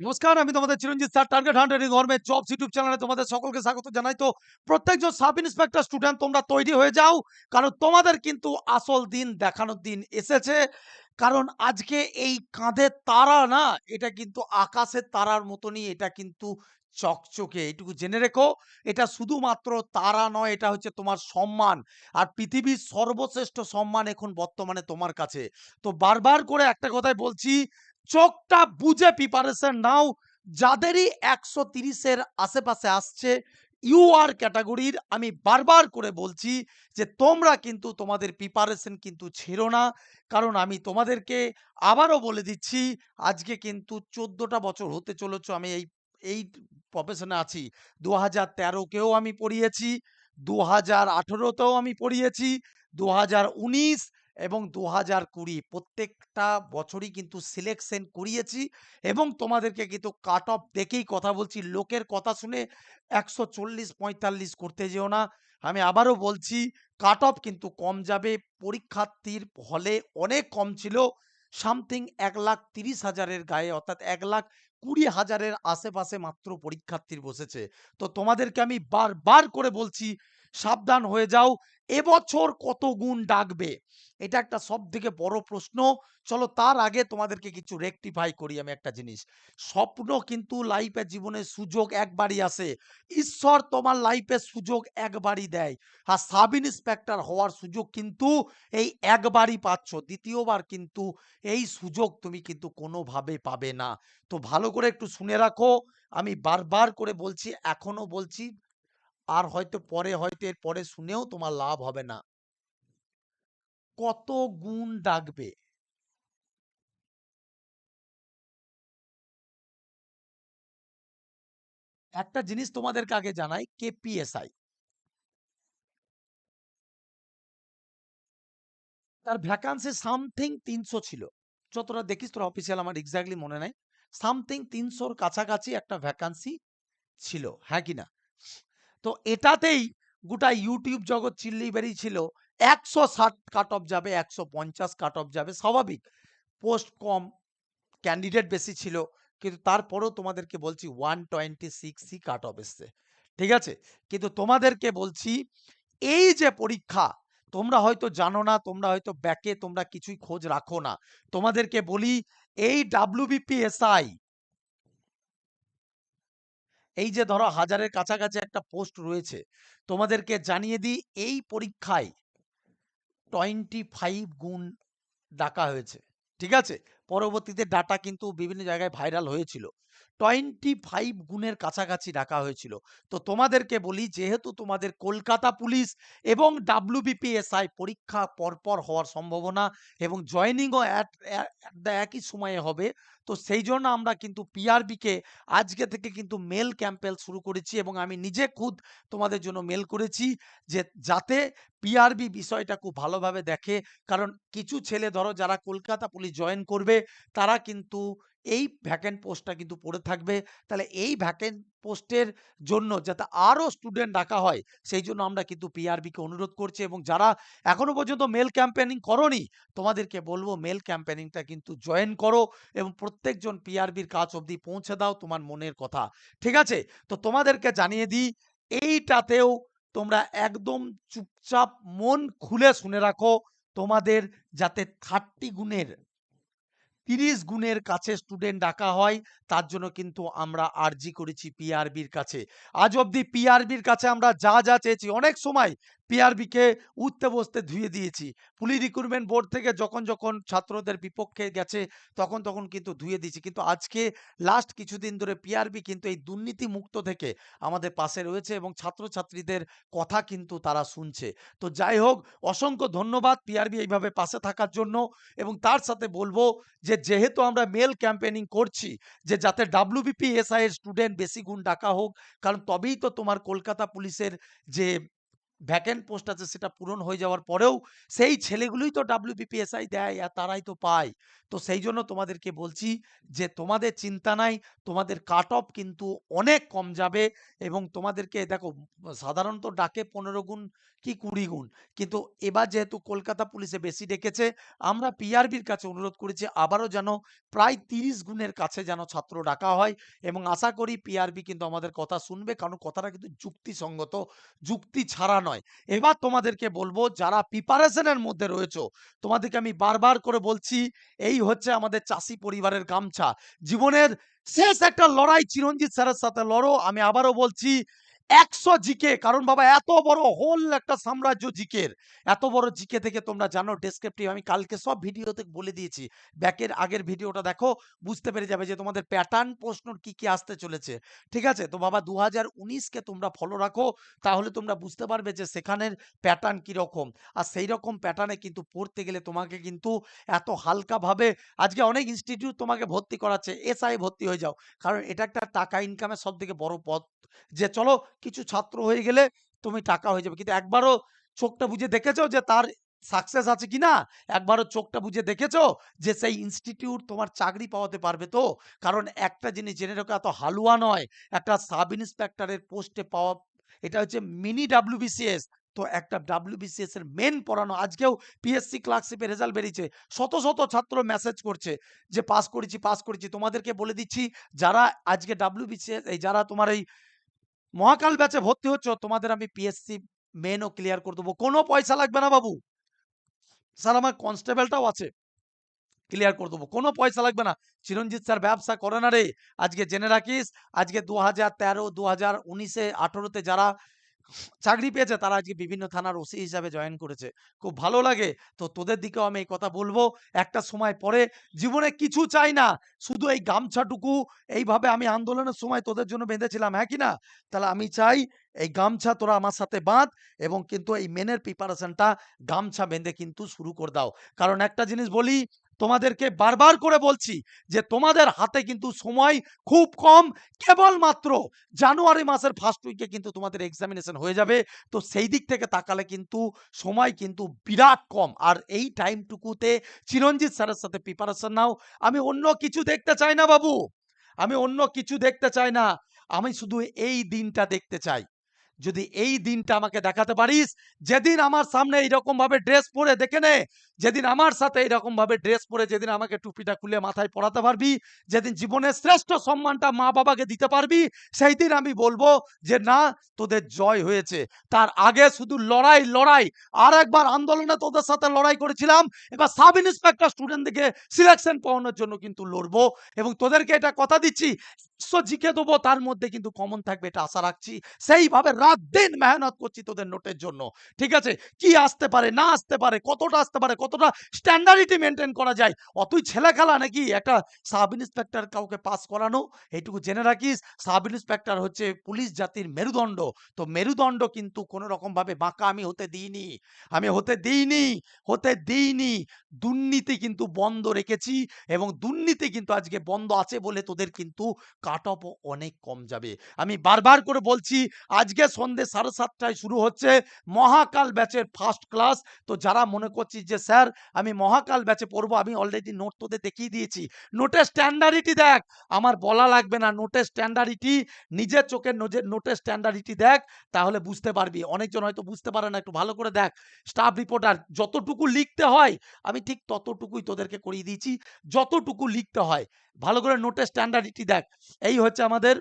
নমস্কার, আমি তোমাদের Chiranjit sir target hunter government jobs YouTube চ্যানেলে তোমাদের সকলকে স্বাগত জানাই। তো প্রত্যেকজন সাব ইন্সপেক্টর স্টুডেন্ট তোমরা তৈরি হয়ে যাও, কারণ তোমাদের কিন্তু আসল দিন দেখানোর দিন এসেছে। কারণ আজকে এই কাঁধের তারা না, এটা কিন্তু আকাশের তারার মতনই, এটা কিন্তু চকচকে। এইটুকু জেনে রেখো, এটা শুধুমাত্র তারা নয়, এটা হচ্ছে তোমার সম্মান। আর পৃথিবীর সর্বশ্রেষ্ঠ সম্মান এখন বর্তমানে তোমার কাছে। তো বারবার করে একটা কথাই বলছি চোখটা বুঝে প্রিপারেশন নাও। যাদেরই একশো তিরিশের আশেপাশে আসছে ইউ আর ক্যাটাগরির আমি বারবার করে বলছি যে, তোমরা কিন্তু তোমাদের প্রিপারেশন কিন্তু ছেড়ো না। কারণ আমি তোমাদেরকে আবারও বলে দিচ্ছি, আজকে কিন্তু চোদ্দোটা বছর হতে চলেছ, আমি এই এই প্রফেশনে আছি। দু হাজার তেরোকেও আমি পড়িয়েছি দু হাজার আঠেরোতেও আমি পড়িয়েছি দু হাজার উনিশ এবং দু হাজার কুড়ি প্রত্যেকটা বছরই কিন্তু সিলেকশন করিয়েছি এবং তোমাদেরকে কিন্তু কাট অফ দেখেই কথা বলছি। লোকের কথা শুনে একশো চল্লিশ পঁয়তাল্লিশ করতে যেও না। আমি আবারও বলছি কাট অফ কিন্তু কম যাবে। পরীক্ষার্থীর হলে অনেক কম ছিল। সামথিং এক লাখ তিরিশ হাজারের গায়ে, অর্থাৎ এক লাখ কুড়ি হাজারের আশেপাশে মাত্র পরীক্ষার্থীর বসেছে। তো তোমাদেরকে আমি বারবার করে বলছি, সাবধান হয়ে যাও। এবছর কত গুণ ডাকবে? এটা একটা সব থেকে বড় প্রশ্ন। চলো তার আগে তোমাদেরকে কিছু রেকটিফাই করি আমি একটা জিনিস। স্বপ্ন কিন্তু লাইফে জীবনে সুযোগ একবারই আসে। ঈশ্বর তোমার লাইফে সুযোগ একবারই দেয়। আর সাব ইন্সপেক্টর হওয়ার সুযোগ কিন্তু এই একবারই পাচ্ছ। দ্বিতীয়বার কিন্তু এই সুযোগ তুমি কিন্তু কোনোভাবে পাবে না। তো ভালো করে একটু শুনে রাখো। আমি বারবার করে বলছি, এখনও বলছি আর হয়তো পরে, হয়তো এর পরে শুনেও তোমার লাভ হবে না। কত গুণ ডাকবে। একটা জিনিস তোমাদেরকে আগে জানাই, কেপিএসআই। তার ভ্যাকান্সি সামথিং তিনশো ছিল। যতটা দেখিস তোর অফিসিয়াল আমার এক্স্যাক্টলি মনে নাই। সামথিং তিনশোর কাছাকাছি একটা ভ্যাকান্সি ছিল হ্যাঁ কি না? তো এটাতেই গোটা ইউটিউব জগৎ চিল্লি বেরিয়েছিল একশো ষাট কাট অফ যাবে, একশো পঞ্চাশ কাট অফ যাবে, স্বাভাবিক। পোস্ট কম ক্যান্ডিডেট বেশি ছিল, কিন্তু তারপরেও তোমাদেরকে বলছি ওয়ান টোয়েন্টি সিক্সই কাট অফ এসছে। ঠিক আছে? কিন্তু তোমাদেরকে বলছি, এই যে পরীক্ষা, তোমরা হয়তো জানো না, তোমরা হয়তো ব্যাকে তোমরা কিছুই খোঁজ রাখো না। তোমাদেরকে বলি, এই ডাব্লিউবিপিএসআই এই যে ধরো হাজারের কাছাকাছি একটা পোস্ট রয়েছে, তোমাদেরকে জানিয়ে দিই, এই পরীক্ষায় টোয়েন্টি ফাইভ গুণ ডাকা হয়েছে। ঠিক আছে? পরবর্তীতে ডাটা কিন্তু বিভিন্ন জায়গায় ভাইরাল হয়েছিল। টোয়েন্টি ফাইভ গুণের কাছাকাছি ডাকা হয়েছিল। তো তোমাদেরকে বলি, যেহেতু তোমাদের কলকাতা পুলিশ এবং ডাব্লিউবিপিএসআই পরীক্ষা পরপর হওয়ার সম্ভাবনা এবং জয়নিংও একই সময়ে হবে, তো সেই জন্য আমরা কিন্তু পিআরবিকে আজকে থেকে কিন্তু মেল ক্যাম্পেল শুরু করেছি এবং আমি নিজে খুদ তোমাদের জন্য মেল করেছি যে যাতে পিআরবি বিষয়টা খুব ভালোভাবে দেখে। কারণ কিছু ছেলে ধরো যারা কলকাতা পুলিশ জয়েন করবে, তারা কিন্তু এই ভ্যাকেন্ট পোস্টটা কিন্তু পড়ে থাকবে। তাহলে এই ভ্যাকেন্ট পোস্টের জন্য যাতে আরও স্টুডেন্ট ডাকা হয়, সেই জন্য আমরা কিন্তু পিআরবিকে অনুরোধ করছি এবং যারা এখনও পর্যন্ত মেল ক্যাম্পেনিং করনি, তোমাদেরকে বলব মেল ক্যাম্পেনিংটা কিন্তু জয়েন করো এবং প্রত্যেকজন পিআরবির কাজ অবধি পৌঁছে দাও তোমার মনের কথা। ঠিক আছে? তো তোমাদেরকে জানিয়ে দিই, এইটাতেও তোমরা একদম চুপচাপ মন খুলে শুনে রাখো। তোমাদের যাতে থার্টি গুণের তিরিশ গুণের কাছে স্টুডেন্ট ডাকা হয়, তার জন্য কিন্তু আমরা আর্জি করেছি পিআরবির কাছে। আজ অবধি পিআরবির কাছে আমরা যা যা চেয়েছি, অনেক সময় পিআরবিকে উঠতে বসতে ধুয়ে দিয়েছি। পুলিশ রিক্রুটমেন্ট বোর্ড থেকে যখন যখন ছাত্রদের বিপক্ষে গেছে, তখন তখন কিন্তু ধুয়ে দিয়েছি। কিন্তু আজকে লাস্ট কিছুদিন ধরে পিআরবি কিন্তু এই দুর্নীতি মুক্ত থেকে আমাদের পাশে রয়েছে এবং ছাত্রছাত্রীদের কথা কিন্তু তারা শুনছে। তো যাই হোক, অসংখ্য ধন্যবাদ পিআরবি এইভাবে পাশে থাকার জন্য এবং তার সাথে বলব যে যেহেতু আমরা মেল ক্যাম্পেনিং করছি, যে যাতে ডাব্লিউবিপি এসআই এর স্টুডেন্ট বেশি গুণ ডাকা হোক, কারণ তবেই তো তোমার কলকাতা পুলিশের যে ভ্যাকেন্ট পোস্ট আছে সেটা পূরণ হয়ে যাওয়ার পরেও সেই ছেলেগুলোই তো ডাব্লিউবিপিএসআই দেয় আর তারাই তো পায়। তো সেই জন্য তোমাদেরকে বলছি যে তোমাদের চিন্তা নাই, তোমাদের কাট অফ কিন্তু অনেক কম যাবে এবং তোমাদেরকে দেখো, সাধারণত ডাকে পনেরো গুণ কি কুড়ি গুণ? কিন্তু এবার যেহেতু কলকাতা পুলিশে বেশি ডেকেছে, আমরা পিআরবির কাছে অনুরোধ করেছি আবারও যেন প্রায় তিরিশ গুণের কাছে যেন ছাত্র ডাকা হয় এবং আশা করি পিআরবি কিন্তু আমাদের কথা শুনবে, কারণ কথাটা কিন্তু যুক্তিসঙ্গত, যুক্তি ছাড়া নয়। এবার তোমাদেরকে বলব, যারা প্রিপারেশনের মধ্যে রয়েছো, তোমাদেরকে আমি বারবার করে বলছি, এই হচ্ছে আমাদের চাষি পরিবারের গামছা। জীবনের শেষ একটা লড়াই চিরঞ্জিত স্যারের সাথে লড়ো, আমি আবারও বলছি একশো জিকে, কারণ বাবা এত বড় হোল একটা সাম্রাজ্য জিকের। এত বড় জিকে থেকে তোমরা জানো ডেসক্রিপটিভ আমি কালকে সব ভিডিওতে বলে দিয়েছি। ব্যাকের আগের ভিডিওটা দেখো, বুঝতে পেরে যাবে যে তোমাদের প্যাটার্ন প্রশ্ন কি কি আসতে চলেছে। ঠিক আছে? তো বাবা দু হাজার উনিশকে তোমরা ফলো রাখো, তাহলে তোমরা বুঝতে পারবে যে সেখানের প্যাটার্ন কীরকম। আর সেই রকম প্যাটার্নে কিন্তু পড়তে গেলে তোমাকে কিন্তু এত হালকাভাবে, আজকে অনেক ইনস্টিটিউট তোমাকে ভর্তি করাচ্ছে এসআই ভর্তি হয়ে যাও। কারণ এটা একটা টাকা ইনকামের সব থেকে বড় পথ। যে চলো কিছু ছাত্র হয়ে গেলে তুমি টাকা হয়ে যাবে। কিন্তু একবারও চোখটা বুঝে দেখেছ যে তার সাকসেস আছে কিনা? একবারও চোখটা বুঝে দেখেছ যে সেই ইনস্টিটিউট তোমার চাকরি পাওয়াতে পারবে তো? কারণ একটা জিনিস জেনে রাখো, এত হালুয়া নয়। একটা সাব ইন্সপেক্টরের পোস্টে পাওয়া, এটা হচ্ছে মিনি ডাব্লিউবিসিএস তো একটা ডাব্লিউবিসিএস এর মেন পড়ানো, আজকেও পিএসসি ক্লার্কশিপের রেজাল্ট বেরিয়েছে। শত শত ছাত্র মেসেজ করছে যে, পাস করেছি পাস করেছি। তোমাদেরকে বলে দিচ্ছি, যারা আজকে ডাব্লিউবিসিএস এই যারা তোমার এই মহাকাল ব্যাচে ভর্তি হচ্ছ, তোমাদের আমি পিএসসি মেনও ক্লিয়ার করে দেবো। কোনো পয়সা লাগবে না বাবু। স্যার, আমার কনস্টেবলটাও আছে। ক্লিয়ার করে দেবো। কোনো পয়সা লাগবে না। চিরঞ্জিত স্যার ব্যবসা করে না রে। আজকে জেনে রাখিস, আজকে দু হাজার তেরো দু হাজার উনিশে আঠেরোতে যারা চাকরি পেয়েছে, তারা আজকে বিভিন্ন থানার ওসি হিসাবে জয়েন করেছে। খুব ভালো লাগে। তো তোদের দিকেও আমি এই কথা বলব, একটা সময় পরে জীবনে কিছু চাই না। শুধু এই গামছাটুকু, এইভাবে আমি আন্দোলনের সময় তোদের জন্য বেঁধেছিলাম হ্যাঁ কি না? তাহলে আমি চাই এই গামছা তোরা আমার সাথে বাঁধ এবং কিন্তু এই মেনের প্রিপারেশনটা গামছা বেঁধে কিন্তু শুরু করে দাও। কারণ একটা জিনিস বলি তোমাদেরকে বারবার করে বলছি যে তোমাদের হাতে কিন্তু সময় খুব কম, কেবলমাত্র জানুয়ারি মাসের ফার্স্ট উইকে কিন্তু তোমাদের এক্সামিনেশন হয়ে যাবে। তো সেই দিক থেকে তাকালে কিন্তু সময় কিন্তু বিরাট কম। আর এই টাইমটুকুতে চিরঞ্জিত স্যারের সাথে প্রিপারেশন নাও। আমি অন্য কিছু দেখতে চাই না বাবু। আমি অন্য কিছু দেখতে চাই না। আমি শুধু এই দিনটা দেখতে চাই। যদি এই দিনটা আমাকে দেখাতে পারিস, যেদিন আমার সামনে এইরকম ভাবে ড্রেস পরে দেখে নে যেদিন আমার সাথে এইরকম ভাবে ড্রেস পরে যেদিন আমাকে টুপিটা খুলে মাথায় পরাতে পারবি, যেদিন জীবনের শ্রেষ্ঠ সম্মানটা মা বাবাকে দিতে পারবি, সেই দিন আমি বলব যে, না, তোদের জয় হয়েছে। তার আগে শুধু লড়াই লড়াই। আর একবার আন্দোলনে তোদের সাথে লড়াই করেছিলাম, এবার সাব ইন্সপেক্টর স্টুডেন্টদেরকে সিলেকশন পাওয়ানোর জন্য কিন্তু লড়বো এবং তোদেরকে এটা কথা দিচ্ছি একশো জিকে দেবো, তার মধ্যে কিন্তু কমন থাকবে, এটা আশা রাখছি। সেইভাবে রাত দিন মেহনত করছি তোদের নোটের জন্য। ঠিক আছে? কি আসতে পারে, না আসতে পারে, কতটা আসতে পারে কতটা স্ট্যান্ডার্ডিটি মেনটেন করা যায়? অতই ছেলে খেলা নাকি একটা সাব ইন্সপেক্টর কাউকে পাস করানো? এইটুকু জেনে রাখিস সাব ইন্সপেক্টর হচ্ছে পুলিশ জাতির মেরুদণ্ড। তো মেরুদণ্ড কিন্তু কোনো রকম ভাবে বাঁকা আমি হতে দিইনি। আমি হতে দিইনি হতে দিইনি। দুর্নীতি কিন্তু বন্ধ রেখেছি এবং দুর্নীতি কিন্তু আজকে বন্ধ আছে বলে তোদের কিন্তু কাট অফ অনেক কম যাবে। আমি বারবার করে বলছি, আজকে সন্ধে সাড়ে সাতটায় শুরু হচ্ছে মহাকাল ব্যাচের ফার্স্ট ক্লাস তো যারা মনে করছিস যে স্যার, আমি মহাকাল ব্যাচে পড়ব, আমি অলরেডি নোট তোদের দেখিয়ে দিয়েছি। নোটের স্ট্যান্ডার্ডিটি দেখ। আমার বলা লাগবে না নোটের স্ট্যান্ডার্ডিটি নিজের চোখের নোটের স্ট্যান্ডার্ডিটি দেখ, তাহলে বুঝতে পারবি। অনেকজন হয়তো বুঝতে পারে না, একটু ভালো করে দেখ। স্টাফ রিপোর্টার যতটুকু লিখতে হয়, আমি ঠিক ততটুকুই তোদেরকে করিয়ে দিয়েছি, যতটুকু লিখতে হয়। ভালো করে নোটের স্ট্যান্ডার্ডিটি দেখ। এই হচ্ছে আমাদের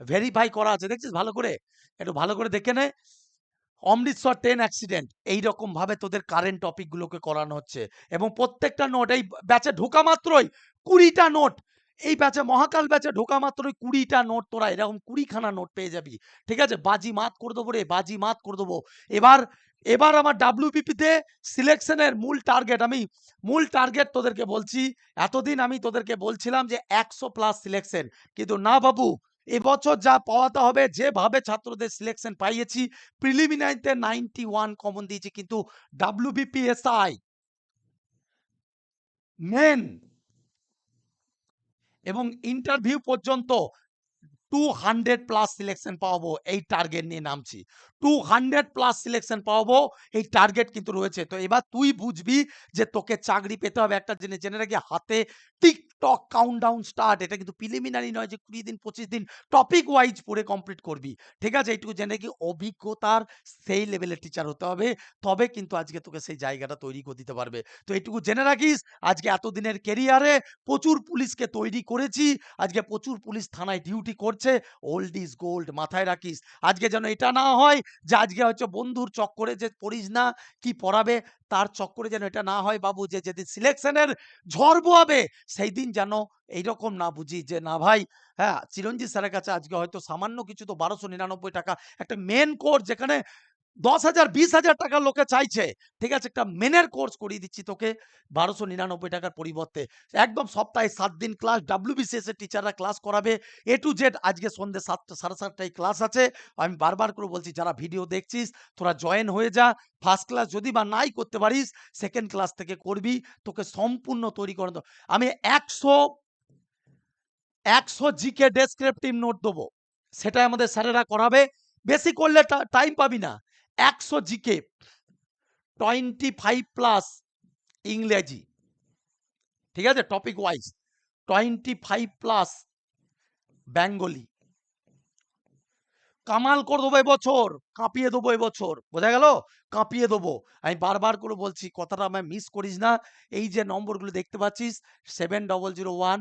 ভেরিফাই করা আছে, দেখছিস? ভালো করে? একটু ভালো করে দেখে নে। অমৃতসর ট্রেন অ্যাক্সিডেন্ট এইরকম ভাবে তোদের কারেন্ট টপিক গুলোকে করানো হচ্ছে। এবং প্রত্যেকটা নোট এই ব্যাচে ঢোকা মাত্রই কুড়িটা নোট এই ব্যাচে মহাকাল ব্যাচে ঢোকা মাত্রই কুড়িটা নোট তোরা এরকম কুড়িখানা নোট পেয়ে যাবি। ঠিক আছে? বাজি মাত করে দেবো রে, বাজি মাত করে দেবো। এবার এবার আমার ডাব্লিউবিপিতে সিলেকশনের মূল টার্গেট আমি মূল টার্গেট তোদেরকে বলছি, এতদিন আমি তোদেরকে বলছিলাম যে একশো প্লাস সিলেকশন কিন্তু না বাবু এবছর যা পাওয়াতে হবে, যেভাবে ছাত্রদের সিলেকশন পাইয়েছি প্রিলিমিনারিতে নাইনটি ওয়ান কমন দিয়েছি, কিন্তু ডাব্লিউবিপিএসআই মেন এবং ইন্টারভিউ পর্যন্ত 200 প্লাস সিলেকশন পাওয়াবো, এই টার্গেট নিয়ে নামছি। 200 প্লাস সিলেকশন পাওয়াবো, এই টার্গেট কিন্তু রয়েছে। তো এবার তুই বুঝবি যে তোকে চাকরি পেতে হবে একটা জিনিস জেনে রাখি হাতে টিকটক কাউন্টডাউন স্টার্ট এটা কিন্তু প্রিলিমিনারি নয় যে কুড়ি দিন, পঁচিশ দিন টপিক ওয়াইজ পড়ে কমপ্লিট করবি। ঠিক আছে? এইটুকু জেনে রাখি অভিজ্ঞতার সেই লেভেলের টিচার হতে হবে। তবে কিন্তু আজকে তোকে সেই জায়গাটা তৈরি করে দিতে পারবে। তো এইটুকু জেনে রাখিস, আজকে এতদিনের কেরিয়ারে প্রচুর পুলিশকে তৈরি করেছি। আজকে প্রচুর পুলিশ থানায় ডিউটি করছে। ওল্ড ইজ গোল্ড মাথায় রাখিস। আজকে যেন এটা না হয় যে আজকে হচ্ছে বন্ধুর চক্করে যে পড়িস না, কি পড়াবে? তার চক্করে যেন এটা না হয় বাবু যে যেদিন সিলেকশনের ঝড় বোয়াবে সেই দিন যেন এইরকম না বুঝি যে, না ভাই হ্যাঁ চিরঞ্জিত স্যারের কাছে আজকে হয়তো সামান্য কিছু তো বারোশো নিরানব্বই টাকা। একটা মেন কোর্স যেখানে দশ হাজার, বিশ হাজার টাকার লোকে চাইছে। ঠিক আছে, একটা মেনের কোর্স করিয়ে দিচ্ছি তোকে বারোশো নিরানব্বই টাকার পরিবর্তে। একদম সপ্তাহে সাত দিন ক্লাস ডাব্লিউবিসিএস এর টিচাররা ক্লাস করাবে। এ টু জেড আজকে সন্ধ্যে সাতটা, সাড়ে সাতটায় ক্লাস আছে। আমি বারবার করে বলছি, যারা ভিডিও দেখছিস, তোরা জয়েন হয়ে যা। ফার্স্ট ক্লাস যদি বা নাই করতে পারিস সেকেন্ড ক্লাস থেকে করবি, তোকে সম্পূর্ণ তৈরি করে দেবো। আমি একশো একশো জিকে ডেসক্রিপটিভ নোট দেবো। সেটাই আমাদের স্যারেরা করাবে। বেশি করলে টাইম পাবি না। একশো জিকে টোয়েন্টি ফাইভ প্লাস ইংরেজি। ঠিক আছে? Topic wise twenty five plus Bengali. Kamal করে দেবো এবছর, কাঁপিয়ে দেবো এবছর। বোঝা গেল? কাঁপিয়ে দেবো। আমি বারবার করে বলছি, কথাটা আমায় মিস করিস না। এই যে নম্বরগুলো দেখতে পাচ্ছিস সেভেন ডবল জিরো ওয়ান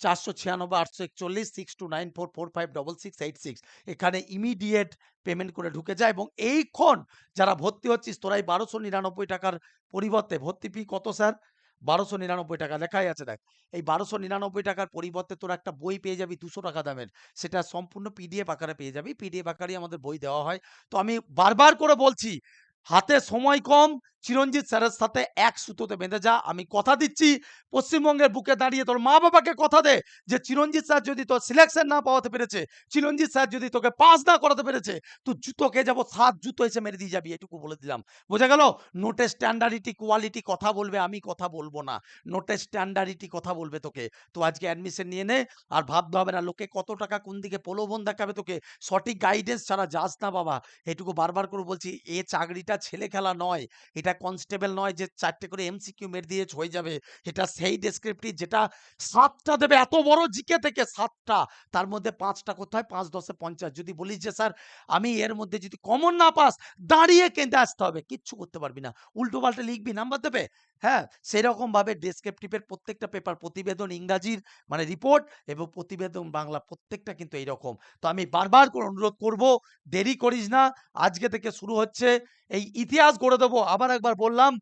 চারশো ছিয়ানব্বই, আটশো একচল্লিশ, six two nine, four four, five, double six, eight, six. এখানে ইমিডিয়েট পেমেন্ট করে ঢুকে যায় এবং এইক্ষণ যারা ভর্তি হচ্ছিস তোরা এই বারোশো নিরানব্বই টাকার পরিবর্তে ভর্তি ফি কত, স্যার? বারোশো নিরানব্বই টাকা। লেখাই আছে, দেখ। এই বারোশো নিরানব্বই টাকার পরিবর্তে তোরা একটা বই পেয়ে যাবি দুশো টাকা দামের। সেটা সম্পূর্ণ পিডিএফ আকারে পেয়ে যাবি। পিডিএফ আকারেই আমাদের বই দেওয়া হয়। তো আমি বারবার করে বলছি, হাতে সময় কম চিরঞ্জিত স্যারের সাথে এক সুতোতে বেঁধে যা, আমি কথা দিচ্ছি। পশ্চিমবঙ্গের বুকে দাঁড়িয়ে তোর মা বাবাকে কথা দে যে চিরঞ্জিত স্যার যদি তোর সিলেকশন না পাওয়াতে পেরেছে, চিরঞ্জিত স্যার যদি তোকে পাস না করাতে পেরেছে, তো জুতোকে যাব? সাত জুতো এসে মেরে দিয়ে যাবি, এটুকু বলে দিলাম। বোঝা গেল? নোটের স্ট্যান্ডার্ডিটি কোয়ালিটি কথা বলবে, আমি কথা বলব না। নোটের স্ট্যান্ডার্ডিটি কথা বলবে তোকে। তো আজকে অ্যাডমিশন নিয়ে নে, আর ভাবতে হবে না, লোকে কত টাকা কোন দিকে প্রলোভন দেখাবে তোকে? সঠিক গাইডেন্স ছাড়া যাস না বাবা। এটুকু বারবার করে বলছি, এ চাকরিটা ছেলে খেলা নয়, এটা কনস্টেবল নয় যে চারটে করে এমসিকিউ মেরে দিয়ে হয়ে যাবে। এটা সেই ডেসক্রিপটি যেটা সাতটা দেবে, এত বড় জিকে থেকে সাতটা। তার মধ্যে পাঁচটা করতে হয়, পাঁচ, দশে পঞ্চাশ। যদি বলিস যে, স্যার, আমি এর মধ্যে যদি কমন না পাস, দাঁড়িয়ে কেঁদে আসতে হবে। কিচ্ছু করতে পারবি না। উল্টো পাল্টা লিখবি নাম্বার দেবে? হ্যাঁ সেরকমভাবে ডেসক্রিপটিভের প্রত্যেকটা পেপার প্রতিবেদন ইংরাজির মানে রিপোর্ট এবং প্রতিবেদন বাংলা প্রত্যেকটা কিন্তু এইরকম। তো আমি বারবার করে অনুরোধ করব, দেরি করিস না। আজকে থেকে শুরু হচ্ছে। এই ইতিহাস গড়ে দেবো। আবার একবার বললাম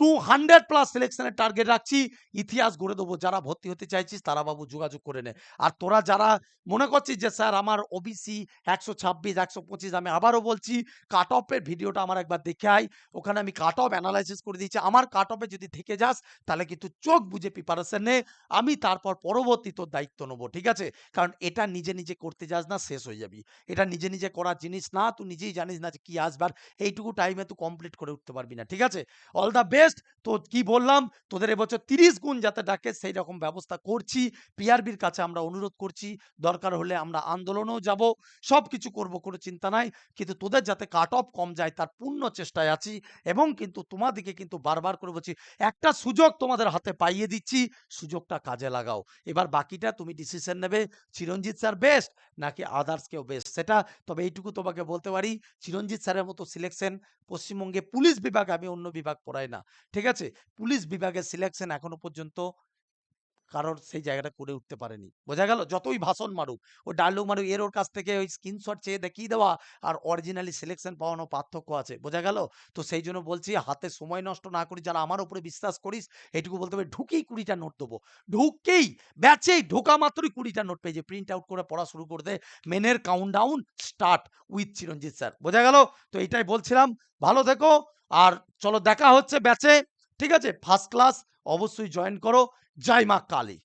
টু হান্ড্রেড প্লাস সিলেকশনের টার্গেট রাখছি। ইতিহাস গড়ে দেবো। যারা ভর্তি হতে চাইছিস, তারা বাবু যোগাযোগ করে নে। আর তোরা যারা মনে করছিস যে, স্যার, আমার ওবিসি একশো ছাব্বিশ, একশো পঁচিশ আমি আবারও বলছি কাট অফের ভিডিওটা আমার একবার দেখে আই ওখানে আমি কাট অফ অ্যানালাইসিস করে দিয়েছি। আমার কাট অফে যদি থেকে যাস, তাহলে কিন্তু চোখ বুঝে প্রিপারেশন নে। আমি তারপর পরবর্তী তোর দায়িত্ব নেব, ঠিক আছে? কারণ এটা নিজে নিজে করতে যাস না, শেষ হয়ে যাবি। এটা নিজে নিজে করার জিনিস না, তুই নিজেই জানিস না যে কী আসবার এইটুকু টাইমে তুই কমপ্লিট করে উঠতে পারবি না, ঠিক আছে? অল দ্য বেস্ট তো কি বললাম? তোদের এবছর তিরিশ গুণ যাতে ডাকে, সেই রকম ব্যবস্থা করছি। পিআরবির কাছে আমরা অনুরোধ করছি, দরকার হলে আমরা আন্দোলনেও যাব। সব কিছু করব কোনো চিন্তা নাই। কিন্তু তোদের যাতে কাট অফ কম যায়, তার পূর্ণ চেষ্টায় আছি এবং কিন্তু তোমাদেরকে কিন্তু বারবার করে বলছি, একটা সুযোগ তোমাদের হাতে পাইয়ে দিচ্ছি, সুযোগটা কাজে লাগাও। এবার বাকিটা তুমি ডিসিশন নেবে, চিরঞ্জিত স্যার বেস্ট নাকি আদার্স কেউ বেস্ট সেটা তবে এইটুকু তোমাকে বলতে পারি, চিরঞ্জিত স্যারের মতো সিলেকশন পশ্চিমবঙ্গে পুলিশ বিভাগ, আমি অন্য বিভাগ পড়াই না। ঠিক আছে? পুলিশ বিভাগের সিলেকশন এখনও পর্যন্ত কারোর সেই জায়গাটা করে উঠতে পারেনি। বোঝা গেল? যতই ভাষণ মারুক, ও ডায়লগ মারুক, এর ওর কাছ থেকে ওই স্ক্রিনশট চেয়ে দেখিয়ে দেওয়া আর অরিজিনালি সিলেকশন পাওয়ানো পার্থক্য আছে। বোঝা গেল? তো সেই জন্য বলছি, হাতে সময় নষ্ট না করি যারা আমার উপরে বিশ্বাস করিস, এটুকু বলতে হবে, ঢুকেই কুড়িটা নোট দেবো। ঢুকেই, ব্যাচেই ঢোকা মাত্রই কুড়িটা নোট পেয়ে যে প্রিন্ট আউট করে পড়া শুরু করে দে। মেনের countdown start with Chiranjit sir বোঝা গেল? তো এটাই বলছিলাম। ভালো থেকো। আর চলো দেখা হচ্ছে ব্যাচে, ঠিক আছে? ফার্স্ট ক্লাস অবশ্যই জয়েন করো। জয় মা কালী।